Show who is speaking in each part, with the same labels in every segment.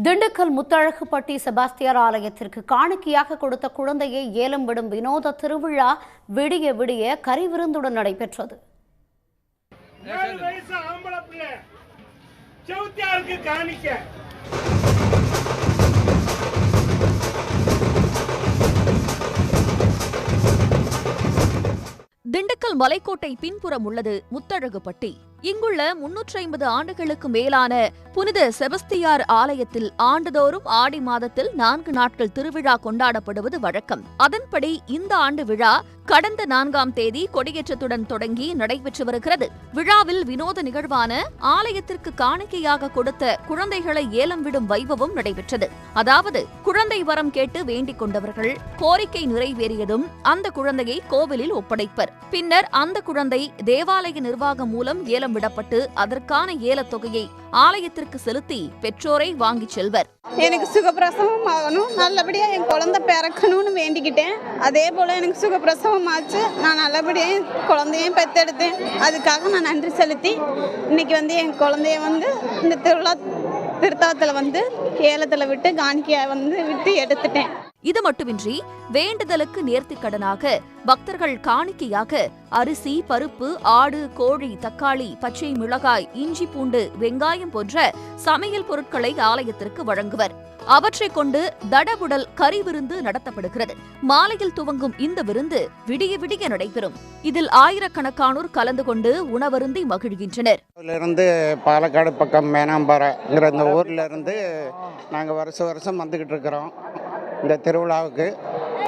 Speaker 1: திண்டுக்கல் முத்தழகுப்பட்டி செபாஸ்தியார் ஆலயத்திற்கு காணிக்கையாக கொடுத்த குழந்தையை ஏலம் விடும் வினோத திருவிழா விடிய விடிய நடைபெற்றது.
Speaker 2: பிள்ளை. செவுத்தியாருக்கு காணிக்க.
Speaker 3: திண்டுக்கல் மலைக்கோட்டை பின்புறம் உள்ளது முத்தழகுப்பட்டி. இங்குள்ள முன்னூற்றி ஐம்பது ஆண்டுகளுக்கு மேலான புனித செபஸ்தியார் ஆலயத்தில் ஆண்டுதோறும் ஆடி மாதத்தில் நான்கு நாட்கள் திருவிழா கொண்டாடப்படுவது வழக்கம். அதன்படி இந்த ஆண்டு விழா கடந்த நான்காம் தேதி கொடியேற்றத்துடன் தொடங்கி நடைபெற்று வருகிறது. விழாவில் வினோத நிகழ்வான ஆலயத்திற்கு காணிக்கையாக கொடுத்த குழந்தைகளை ஏலம் விடும் வைபவம் நடைபெற்றது. அதாவது குழந்தை வரம் கேட்டு வேண்டிக் கொண்டவர்கள் கோரிக்கை நிறைவேறியதும் அந்த குழந்தையை கோவிலில் ஒப்படைப்பர். பின்னர் அந்த குழந்தை தேவாலய நிர்வாகம் மூலம் ஏலம் விடப்பட்டு அதற்கான ஏலத்தொகையை ஆலயத்திற்கு செலுத்தி பெற்றோரை வாங்கிச் செல்வர்.
Speaker 4: எனக்கு சுகப்பிரசவம் ஆகணும். நல்லபடியா என் குழந்தை பிறக்கணும்னு வேண்டிக்கிட்டேன். அதே போல எனக்கு சுகப்பிரசவம் ஆச்சு. நான் நல்லபடியா என் குழந்தையும் பெத்தெடுத்தேன் அதுக்காக நான் நன்றி செலுத்தி இன்னைக்கு வந்து என் குழந்தைய வந்து இந்த திருவிழா திருத்தலத்தில் வந்து ஏலத்தில் விட்டு காணிக்கையை வந்து விட்டு எடுத்துட்டேன்.
Speaker 3: இது மட்டுமின்றி வேண்டுதலுக்கு நேர்த்திக் கடனாக பக்தர்கள் காணிக்கையாக அரிசி பருப்பு ஆடு கோழி தக்காளி பச்சை மிளகாய் இஞ்சி பூண்டு வெங்காயம் போன்ற சமையல் பொருட்களை ஆலயத்திற்கு வழங்குவர். அவற்றை கொண்டு தடபுடல் கறி விருந்து நடத்தப்படுகிறது. மாலையில் துவங்கும் இந்த விருந்து விடிய விடிய நடைபெறும். இதில் ஆயிரக்கணக்கானோர் கலந்து கொண்டு உணவருந்தி மகிழ்கின்றனர்.
Speaker 5: இருந்து பாலக்காடு பக்கம் மேனாம்பாறைங்கிற இந்த ஊர்ல இருந்து நாங்க வருஷம் வருஷம் வந்துகிட்டு இருக்கிறோம். இந்த திருவிழாவுக்கு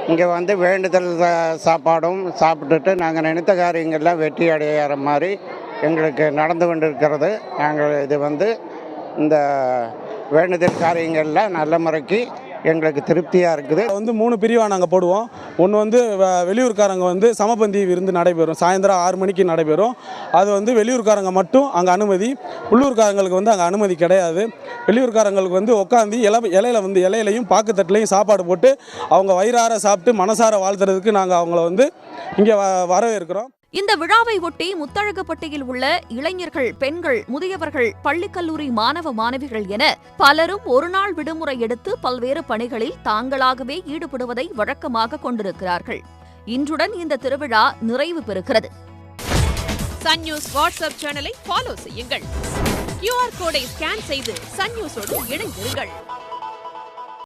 Speaker 5: இங்கே வந்து வேண்டுதல் சாப்பாடும் சாப்பிட்டுட்டு நாங்கள் நினைத்த காரியங்கள்லாம் வெற்றி அடையிற மாதிரி எங்களுக்கு நடந்து கொண்டிருக்கிறது. நாங்கள் இது வந்து இந்த வேண்டுதல் காரியங்களில் நல்ல முறைக்கு எங்களுக்கு திருப்தியாக இருக்குது.
Speaker 6: வந்து மூணு பிரிவாக நாங்கள் போடுவோம். ஒன்று வந்து வ- வெளியூர்காரங்க வந்து சமபந்தி விருந்து நடைபெறும். சாயந்தரம் ஆறு மணிக்கு நடைபெறும். அது வந்து வெளியூர்காரங்க மட்டும் அங்கே அனுமதி. உள்ளூர்காரங்களுக்கு வந்து அங்கே அனுமதி கிடையாது. வெளியூர்காரங்களுக்கு வந்து உட்காந்து இல இலையில வந்து இலையிலையும் பாக்குத்தட்டிலையும் சாப்பாடு போட்டு அவங்க வயிறார சாப்பிட்டு மனசார வாழ்த்துறதுக்கு நாங்கள் அவங்கள வந்து இங்கே வ வரவேற்கிறோம்.
Speaker 3: இந்த விழாவை ஒட்டி முத்தழகுப்பட்டியில் உள்ள இளைஞர்கள் பெண்கள் முதியவர்கள் பள்ளி கல்லூரி மாணவ மாணவிகள் என பலரும் ஒருநாள் விடுமுறை எடுத்து பல்வேறு பணிகளில் தாங்களாகவே ஈடுபடுவதை வழக்கமாக கொண்டிருக்கிறார்கள். இன்றுடன் இந்த திருவிழா நிறைவு பெறுகிறது.
Speaker 7: சன் நியூஸ் வாட்ஸ்அப் சேனலை ஃபாலோ செய்யுங்கள். கியூஆர் கோடை ஸ்கேன் செய்து சன் நியூஸோடு இணைந்திருங்கள்.